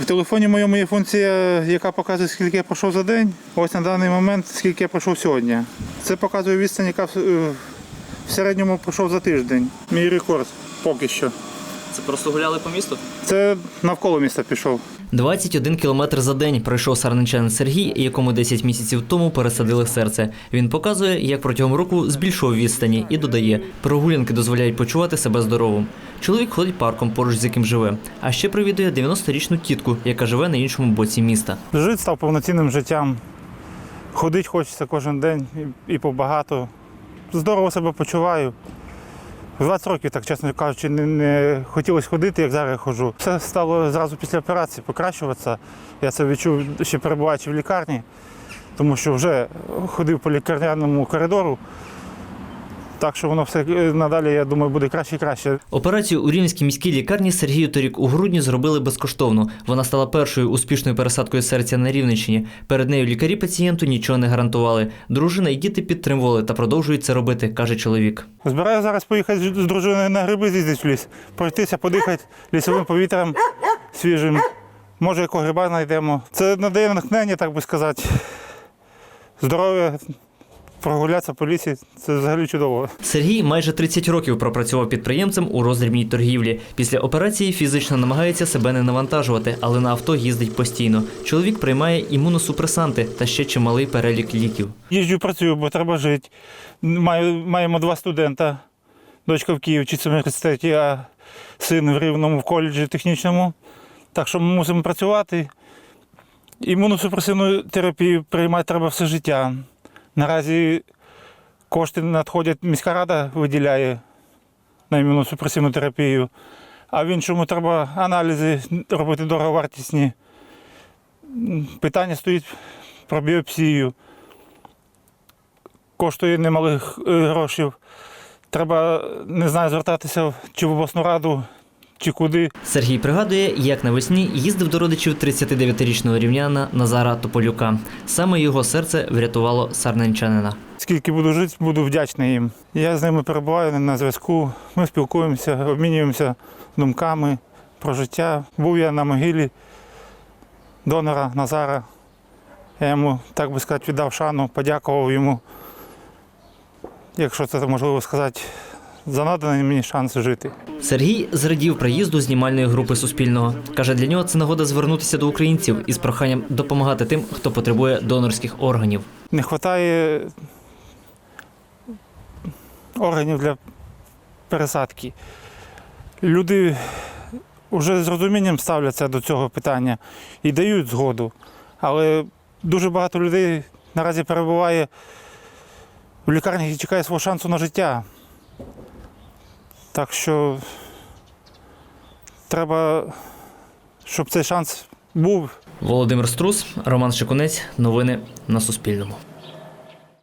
В телефоні моєму є функція, яка показує, скільки я пройшов за день. Ось на даний момент, скільки я пройшов сьогодні. Це показує відстань, яка в- е, в середньому пройшов за тиждень. Мій рекорд поки що. Це просто гуляли по місту? Це навколо міста пішов. 21 кілометр за день пройшов сарничанин Сергій, якому 10 місяців тому пересадили серце. Він показує, як протягом року збільшував відстані і додає, прогулянки дозволяють почувати себе здоровим. Чоловік ходить парком поруч з яким живе, а ще привідує 90-річну тітку, яка живе на іншому боці міста. Жити став повноцінним життям. Ходити хочеться кожен день і побагато. Здорово себе почуваю. В 20 років, так чесно кажучи, не, не хотілося ходити, як зараз я ходжу. Все стало зразу після операції покращуватися. Я це відчув ще перебуваючи в лікарні, тому що вже ходив по лікарняному коридору. Так що воно все е, надалі, я думаю, буде краще і краще. Операцію у Рівненській міській лікарні Сергію торік у грудні зробили безкоштовно. Вона стала першою успішною пересадкою серця на Рівненщині. Перед нею лікарі пацієнту нічого не гарантували. Дружина і діти підтримували та продовжують це робити, каже чоловік. Збираю зараз поїхати з з дружиною на гриби з'їздити в ліс, пройтися, подихати лісовим повітрям свіжим. Може, якого гриба знайдемо. Це надає натхнення, так би сказати. Здоров'я, прогулятися по лісі це взагалі чудово. Сергій майже 30 років пропрацював підприємцем у роздрібній торгівлі. Після операції фізично намагається себе не навантажувати, але на авто їздить постійно. Чоловік приймає імуносупресанти та ще чималий перелік ліків. Їжджу, працюю, бо треба жити. Маю, маємо два студента. Дочка в Києві вчиться в університеті, а син в Рівному в коледжі технічному. Так що ми мусимо працювати. Імуносупресивну терапію приймати треба все життя. Наразі кошти надходять, міська рада виділяє на імуносупресивну терапію, а в іншому треба аналізи робити дороговартісні. Питання стоїть про біопсію коштує немалих е, грошей. Треба, не знаю, звертатися чи в обласну раду, чи куди. Сергій пригадує, як навесні їздив до родичів 39-річного рівняна Назара Тополюка. Саме його серце врятувало сарненчанина. Скільки буду жити, буду вдячний їм. Я з ними перебуваю на зв'язку. Ми спілкуємося, обмінюємося думками про життя. Був я на могилі донора Назара. Я йому, так би сказати, віддав шану, подякував йому, якщо це можливо сказати, за наданий мені шанс жити. Сергій зрадів приїзду знімальної групи Суспільного. Каже, для нього це нагода звернутися до українців із проханням допомагати тим, хто потребує донорських органів. Не вистачає органів для пересадки. Люди вже з розумінням ставляться до цього питання і дають згоду. Але дуже багато людей наразі перебуває в лікарнях і чекає свого шансу на життя. Так що треба, щоб цей шанс був Володимир Струс, Роман Шикунець. Новини на Суспільному.